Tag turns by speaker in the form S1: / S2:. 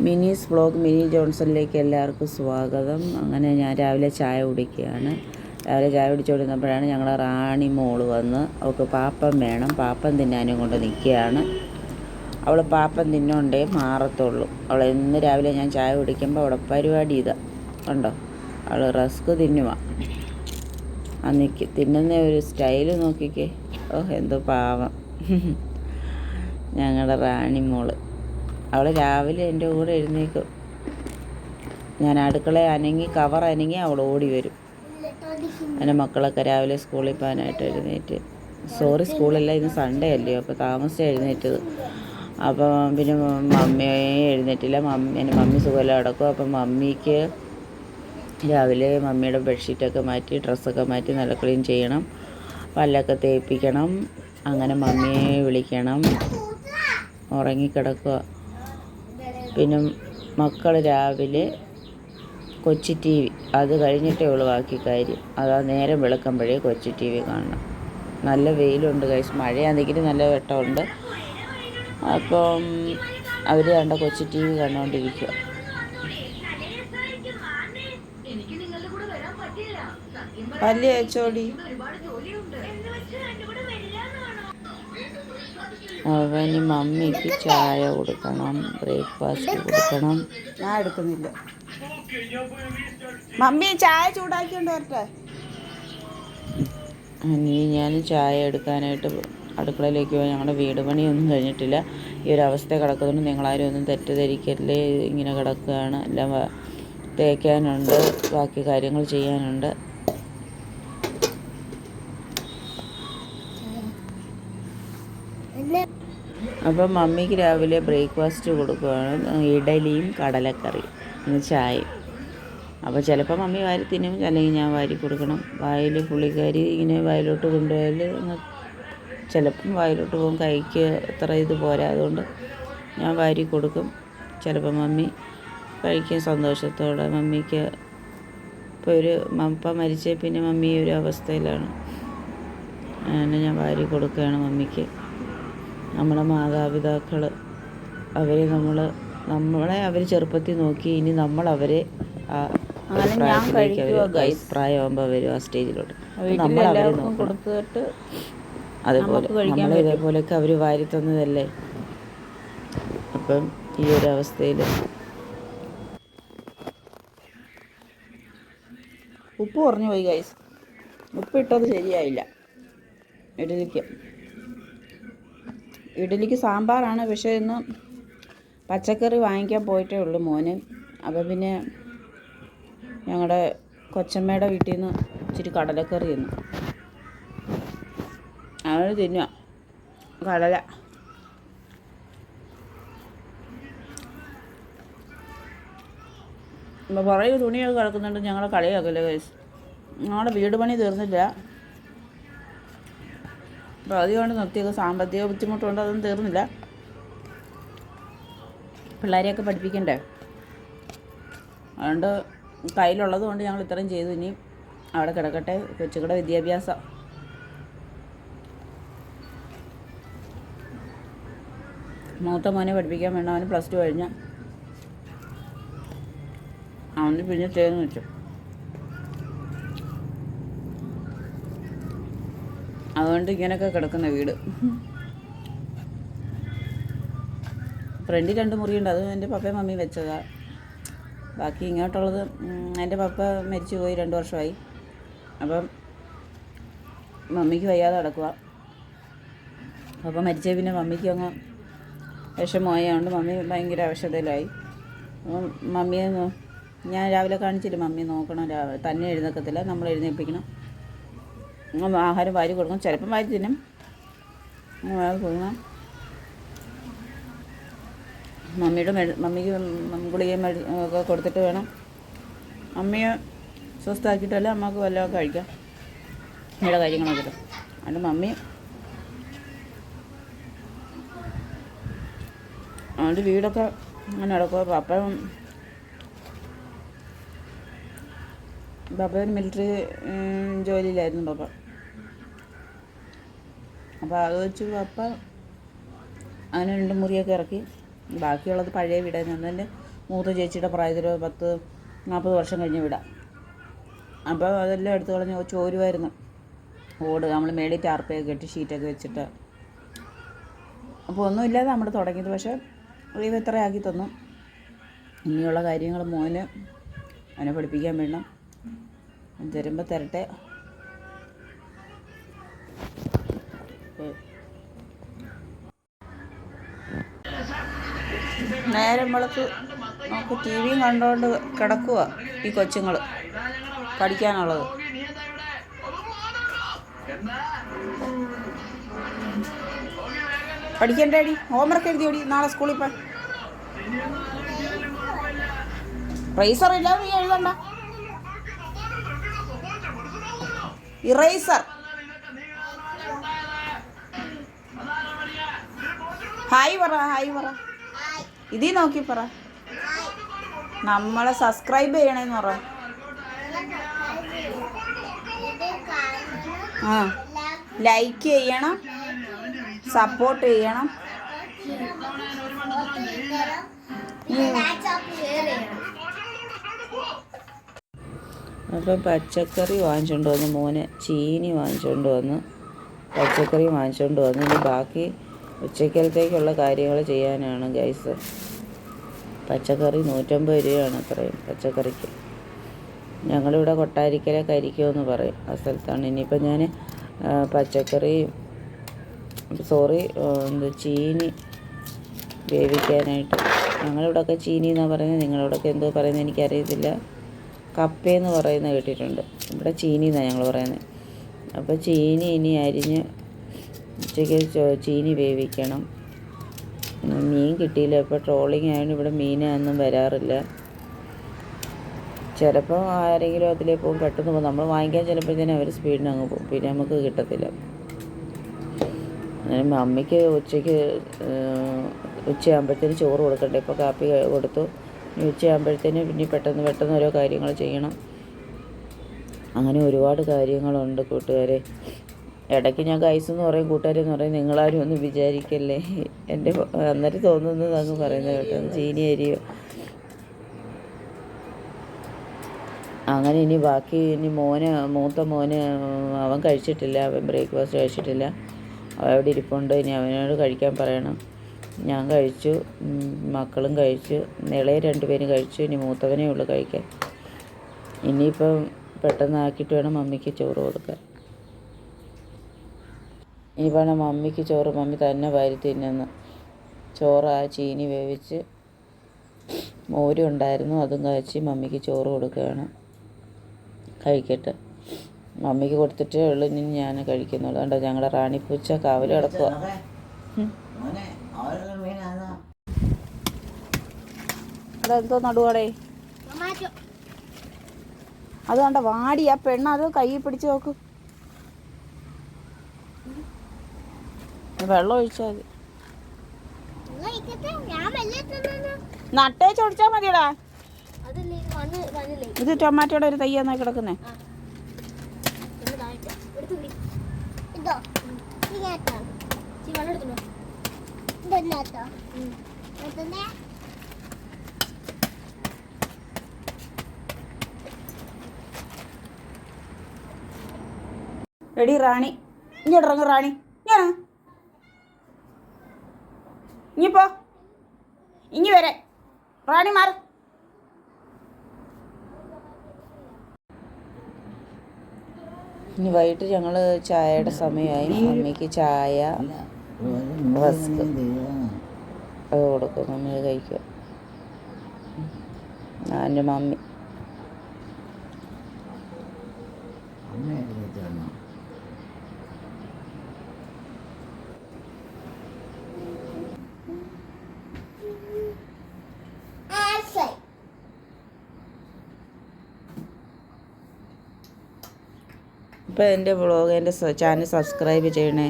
S1: മിനീസ് blog mini ജോൺസണിലേക്ക് എല്ലാവർക്കും സ്വാഗതം. അങ്ങനെ ഞാൻ രാവിലെ ചായ കുടിക്കുകയാണ്. രാവിലെ ചായ കുടിച്ചുകൊണ്ടിരുന്നപ്പോഴാണ് ഞങ്ങൾ റാണി മോൾ വന്ന് അവൾക്ക് പാപ്പം വേണം. പാപ്പം തിന്നാനും കൊണ്ട് നിൽക്കുകയാണ്. അവൾ പാപ്പം തിന്നോണ്ടേ മാറത്തുള്ളൂ. അവൾ ഇന്ന് രാവിലെ ഞാൻ ചായ കുടിക്കുമ്പോൾ അവിടെ പരിപാടി ഇതാ. ഉണ്ടോ അവൾ റസ്ക് തിന്നുവാ. ആ നിൽക്ക് തിന്നുന്ന ഒരു സ്റ്റൈൽ നോക്കിക്കേ. ഓ എന്തോ പാവം. ഞങ്ങളുടെ റാണി മോൾ. അവൾ രാവിലെ എന്റെ കൂടെ എഴുന്നേക്കും. ഞാൻ അടുക്കള അനങ്ങി കവർ അനങ്ങി അവൾ ഓടി വരും. എന്റെ മക്കളൊക്കെ രാവിലെ സ്കൂളിൽ പോകാനായിട്ട് എഴുന്നേറ്റ്. സോറി സ്കൂളല്ല ഇന്ന് സൺഡേ അല്ലയോ അപ്പോൾ താമസിച്ച് എഴുന്നേറ്റത്. അപ്പോൾ പിന്നെ മമ്മിയെ എഴുന്നേറ്റില്ല. മമ്മി എന്റെ മമ്മി സുഖമല്ല? അടക്കും അപ്പം മമ്മിക്ക് രാവിലെ മമ്മിയുടെ ബെഡ്ഷീറ്റൊക്കെ മാറ്റി ഡ്രസ്സൊക്കെ മാറ്റി നല്ല ക്ലീൻ ചെയ്യണം. പല്ലൊക്കെ തേപ്പിക്കണം. അങ്ങനെ മമ്മിയെ വിളിക്കണം. ഉറങ്ങിക്കിടക്കുക പിന്നെ മക്കൾ രാവിലെ കൊച്ചി ടി വി. അത് കഴിഞ്ഞിട്ടേ ഉള്ളു ബാക്കി കാര്യം. അതാ നേരം വെളുക്കുമ്പോഴേ കൊച്ചി ടി വി കാണണം. നല്ല വെയിലുണ്ട് കഴിച്ച് മഴയാണെങ്കിലും നല്ല വെട്ടമുണ്ട്. അപ്പം അവർ കണ്ട കൊച്ചി ടി വി കണ്ടുകൊണ്ടിരിക്കുക പല്ലി അയച്ചോടി അവന് മമ്മിക്ക് ചായ കൊടുക്കണം ബ്രേക്ക്ഫാസ്റ്റ് കൊടുക്കണം. ഞാൻ എടുക്കുന്നില്ല. മമ്മി ചായ ചൂടാക്കി വരട്ടെ? ഇനി ഞാൻ ചായ എടുക്കാനായിട്ട് അടുക്കളയിലേക്ക് പോയി. ഞങ്ങളുടെ വീട് പണിയൊന്നും കഴിഞ്ഞിട്ടില്ല. ഈ ഒരു അവസ്ഥ കിടക്കുന്നതുകൊണ്ട് നിങ്ങളാരും ഒന്നും തെറ്റിദ്ധരിക്കല്ലേ? ഇങ്ങനെ കിടക്കുകയാണ്. എല്ലാം തേക്കാനുണ്ട്. ബാക്കി കാര്യങ്ങൾ ചെയ്യാനുണ്ട്. അപ്പം മമ്മിക്ക് രാവിലെ ബ്രേക്ക്ഫാസ്റ്റ് കൊടുക്കുകയാണ് ഇഡലിയും കടലക്കറിയും ചായയും. അപ്പോൾ ചിലപ്പോൾ മമ്മി വാരി തിന്നും അല്ലെങ്കിൽ ഞാൻ വാരി കൊടുക്കണം. വായിൽ പുള്ളിക്കാരി ഇങ്ങനെ വായിലോട്ട് കൊണ്ടുപോയാൽ ചിലപ്പം വായിലോട്ട് പോകും കൈക്ക് എത്ര ഇത് പോരാ. അതുകൊണ്ട് ഞാൻ വാരി കൊടുക്കും. ചിലപ്പോൾ മമ്മി കഴിക്കും സന്തോഷത്തോടെ. മമ്മിക്ക് ഇപ്പോൾ ഒരു മപ്പ മരിച്ച പിന്നെ മമ്മി ഒരു അവസ്ഥയിലാണ്. അങ്ങനെ ഞാൻ വാരി കൊടുക്കുകയാണ് മമ്മിക്ക്. നമ്മുടെ മാതാപിതാക്കൾ അവരെ നമ്മൾ നമ്മളെ അവർ ചെറുപ്പത്തിൽ നോക്കി ഇനി നമ്മൾ അവരെ ആ പ്രായത്തിലേക്ക് അവർ പ്രായമാകുമ്പോൾ വരും ആ സ്റ്റേജിലോട്ട്. നമ്മൾ അവരെ നോക്കണം.
S2: കൊടുത്തിട്ട്
S1: അതേപോലെ നമ്മൾ ഇതേപോലെയൊക്കെ അവർ വാരി തന്നതല്ലേ? അപ്പം ഈ ഒരു അവസ്ഥയിൽ ഉപ്പ് കുറഞ്ഞു പോയി ഗൈസ്. ഉപ്പ് ഇട്ടത് ശരിയായില്ല. ഇഡലിക്ക്. ഇഡലിക്ക് സാമ്പാറാണ്. പക്ഷേ ഇന്ന് പച്ചക്കറി വാങ്ങിക്കാൻ പോയിട്ടേ ഉള്ളൂ മോന്. അപ്പോൾ പിന്നെ ഞങ്ങളുടെ കൊച്ചമ്മയുടെ വീട്ടിൽ നിന്ന് ഇച്ചിരി കടലക്കറി തിന്നു. അവന് തിന്നുക. കടല. ഇപ്പോൾ കുറേ തുണിയൊക്കെ കിടക്കുന്നുണ്ട്. ഞങ്ങളുടെ കളിയാക്കല്ലേ ഞങ്ങളുടെ വീട് പണി തീർന്നില്ല. അപ്പോൾ അതുകൊണ്ട് നിർത്തിയൊക്കെ സാമ്പത്തിക ബുദ്ധിമുട്ടുകൊണ്ട് അതൊന്നും തീർന്നില്ല. പിള്ളേരെയൊക്കെ പഠിപ്പിക്കണ്ടേ? അതുകൊണ്ട് കയ്യിലുള്ളത് കൊണ്ട് ഞങ്ങൾ ഇത്രയും ചെയ്തു. ഇനി അവിടെ കിടക്കട്ടെ കൊച്ചുകളുടെ വിദ്യാഭ്യാസം. മൂത്ത മോനെ പഠിപ്പിക്കാൻ വേണ്ട അവന് പ്ലസ് ടു കഴിഞ്ഞ. അവന് പിന്നെ ചേർന്ന് വെച്ചു. അതുകൊണ്ട് ഇങ്ങനെയൊക്കെ കിടക്കുന്ന വീട്. ഫ്രണ്ടിൽ രണ്ട് മുറിയുണ്ട്. അത് എന്റെ പപ്പയും മമ്മിയും വെച്ചതാ. ബാക്കി ഇങ്ങോട്ടുള്ളത് എന്റെ പപ്പ മരിച്ചു പോയി രണ്ട് വർഷമായി. അപ്പം മമ്മിക്ക് വയ്യാതെ നടക്കുക പപ്പ മരിച്ച പിന്നെ മമ്മിക്ക് അങ്ങ് വിഷമമായതുകൊണ്ട് മമ്മി ഭയങ്കര അവശതയിലായി. അപ്പം മമ്മിയെ ഞാൻ രാവിലെ കാണിച്ചില്ല മമ്മി നോക്കണം തന്നെ എഴുന്നേക്കത്തില്ല നമ്മൾ എഴുന്നേൽപ്പിക്കണം. ആഹാരം വാരി കൊടുക്കും. ചിലപ്പം വാരി തിന്നും. വാരി കൊടുക്കണം മമ്മിയുടെ മെഡി മമ്മിക്ക് ഗുളികയും മെഡി ഒക്കെ കൊടുത്തിട്ട് വേണം. അമ്മയെ സ്വസ്ഥമാക്കിയിട്ടല്ല അമ്മയ്ക്ക് വല്ലതും കഴിക്കാം. അമ്മയുടെ കാര്യങ്ങളൊക്കെ അതുകൊണ്ട് മമ്മി അതുകൊണ്ട് വീടൊക്കെ അങ്ങനെ നടക്കുക പപ്പ പപ്പ മിലിറ്ററി ജോലിയിലായിരുന്നു പപ്പ. അപ്പോൾ അത് വെച്ച് അപ്പം അങ്ങനെ രണ്ട് മുറിയൊക്കെ ഇറക്കി. ബാക്കിയുള്ളത് പഴയ വീടാണ് തന്നെ മൂത്ത ചേച്ചിയുടെ പ്രായത്തിൽ പത്ത് നാൽപ്പത് വർഷം കഴിഞ്ഞ് വിടാം. അപ്പോൾ അതെല്ലാം എടുത്തു കളഞ്ഞ് ചോരുമായിരുന്നു ഓട് നമ്മൾ മേളിൽ ടാർപ്പയൊക്കെ കെട്ടി ഷീറ്റൊക്കെ വെച്ചിട്ട്. അപ്പോൾ ഒന്നുമില്ലാതെ നമ്മൾ തുടങ്ങിയത്. പക്ഷേ ദൈവം ആക്കി തന്നു. ഇനിയുള്ള കാര്യങ്ങൾ മോന് അവനെ പഠിപ്പിക്കാൻ വേണം തരുമ്പോൾ തരട്ടെ. നേരം വിളക്ക് നമുക്ക് ടി വിയും കണ്ടുകൊണ്ട് കിടക്കുക ഈ കൊച്ചുങ്ങൾ പഠിക്കാനുള്ളത്. പഠിക്കണ്ടേടി? ഹോംവർക്ക് ഓടി നാളെ സ്കൂളിൽ പോയി. റേസർ ഇല്ലാതെ നീ എഴുതണ്ട. ഇറൈസർ ഹായ് പറ ഹായ് പറ. ഇതീ നോക്കി പറ. നമ്മളെ സബ്സ്ക്രൈബ് ചെയ്യണേന്ന് പറ. ആ ലൈക്ക് ചെയ്യണം സപ്പോർട്ട് ചെയ്യണം. അപ്പം പച്ചക്കറി വാങ്ങിച്ചുകൊണ്ട് വന്ന് മോന്. ചീനി വാങ്ങിച്ചുകൊണ്ട് വന്ന്. പച്ചക്കറി വാങ്ങിച്ചുകൊണ്ട് വന്ന്. ബാക്കി ഉച്ചക്കലത്തേക്കുള്ള കാര്യങ്ങൾ ചെയ്യാനാണ് ഗൈസ്. പച്ചക്കറി നൂറ്റമ്പത് രൂപയാണ് അത്രയും പച്ചക്കറിക്ക്. ഞങ്ങളിവിടെ കൊട്ടാരിക്കര കരിക്കുമെന്ന് പറയും. ആ സ്ഥലത്താണ്. ഇനിയിപ്പോൾ ഞാൻ പച്ചക്കറി സോറി എന്ത് ചീനി വേവിക്കാനായിട്ട്. ഞങ്ങളിവിടെയൊക്കെ ചീനി എന്നാണ് പറയുന്നത്? നിങ്ങളിവിടെയൊക്കെ എന്തോ പറയുന്നത് എനിക്കറിയത്തില്ല. കപ്പയെന്ന് പറയുന്നത് കേട്ടിട്ടുണ്ട്. ഇവിടെ ചീനി എന്നാണ് ഞങ്ങൾ പറയുന്നത്. അപ്പോൾ ചീനി ഇനി അരിഞ്ഞ് ഉച്ചയ്ക്ക് ചീനി വേവിക്കണം. മീൻ കിട്ടിയില്ല. ഇപ്പോൾ ട്രോളിങ് ആയതുകൊണ്ട് ഇവിടെ മീനൊന്നും വരാറില്ല. ചിലപ്പോൾ ആരെങ്കിലും അതിലേ പോകും. പെട്ടെന്ന് പോകും. നമ്മൾ വാങ്ങിക്കാൻ ചിലപ്പോഴത്തേനും അവർ സ്പീഡിന് അങ്ങ് പോകും. പിന്നെ നമുക്ക് കിട്ടത്തില്ല. അമ്മയ്ക്ക് ഉച്ചയ്ക്ക് ഉച്ചയാകുമ്പോഴത്തേന് ചോറ് കൊടുക്കണ്ടേ? ഇപ്പോൾ കാപ്പി കൊടുത്തു. ഉച്ചയാകുമ്പോഴത്തേന് പിന്നെ പെട്ടെന്ന് പെട്ടെന്ന് ഓരോ കാര്യങ്ങൾ ചെയ്യണം. അങ്ങനെ ഒരുപാട് കാര്യങ്ങളുണ്ട് കൂട്ടുകാരെ. ഇടയ്ക്ക് ഞാൻ കൈസ് എന്ന് പറയും കൂട്ടുകാരെന്ന് പറയും നിങ്ങളാരും ഒന്നും വിചാരിക്കല്ലേ? എന്റെ അന്നേരം തോന്നുന്നത് അങ്ങ് പറയുന്നത് കേട്ടോ ചീനി അരിയോ. അങ്ങനെ ഇനി ബാക്കി ഇനി മോന് മൂത്ത മോന് അവൻ കഴിച്ചിട്ടില്ല അവൻ ബ്രേക്ക്ഫാസ്റ്റ് കഴിച്ചിട്ടില്ല. അവിടെ ഇരിപ്പുണ്ട്? ഇനി അവനോട് കഴിക്കാൻ പറയണം. ഞാൻ കഴിച്ചു മക്കളും കഴിച്ചു ഇളയ രണ്ടുപേരും കഴിച്ചു ഇനി മൂത്തവനേ ഉള്ളൂ കഴിക്കാൻ. ഇനിയിപ്പം പെട്ടെന്ന് ആക്കിയിട്ട് വേണം മമ്മിക്ക് ചോറ് കൊടുക്കാൻ. ഇനി വേണം മമ്മിക്ക് ചോറ് മമ്മി തന്നെ വാരി തിന്നുന്നു. ചോറ് ആ ചീനി വേവിച്ച് മോര് ഉണ്ടായിരുന്നു. അതും കഴിച്ച് മമ്മിക്ക് ചോറ് കൊടുക്കുകയാണ്. കഴിക്കട്ടെ. മമ്മിക്ക് കൊടുത്തിട്ടേ ഉള്ളൂ. ഇനി ഞാൻ കഴിക്കുന്നുള്ളൂ. കണ്ടോ? ഞങ്ങളുടെ റാണിപ്പൂച്ച കാവൽ കിടക്കുക അതെന്തോ നടുവാടേ. അത് കണ്ട? വാടി. ആ പെണ്ണ് അത് കൈ പിടിച്ച് നോക്ക്. വെള്ളം ഒഴിച്ചാൽ മതി.
S2: ഞാൻ മെല്ലെ തിന്നു
S1: നട്ടേ ചൊടിച്ചാൽ മതിയടാ. ഇത് ടൊമാറ്റോയുടെ ഒരു തയ്യാന്നാ കിടക്കുന്നേ? എടി റാണി. ഇനി ഇറങ്ങ് റാണി ഞാൻ ഇനിയിപ്പോ? ഇനി വരെ. റാണിമാർ ഇനി വൈകിട്ട് ഞങ്ങൾ ചായയുടെ സമയമായി. അമ്മയ്ക്ക് ചായ അത് കൊടുക്കും. നമ്മൾ കഴിക്കും.
S2: എന്റെ
S1: ഇപ്പോൾ എന്റെ വ്ളോഗ് എന്റെ ചാനൽ സബ്സ്ക്രൈബ് ചെയ്യണേ.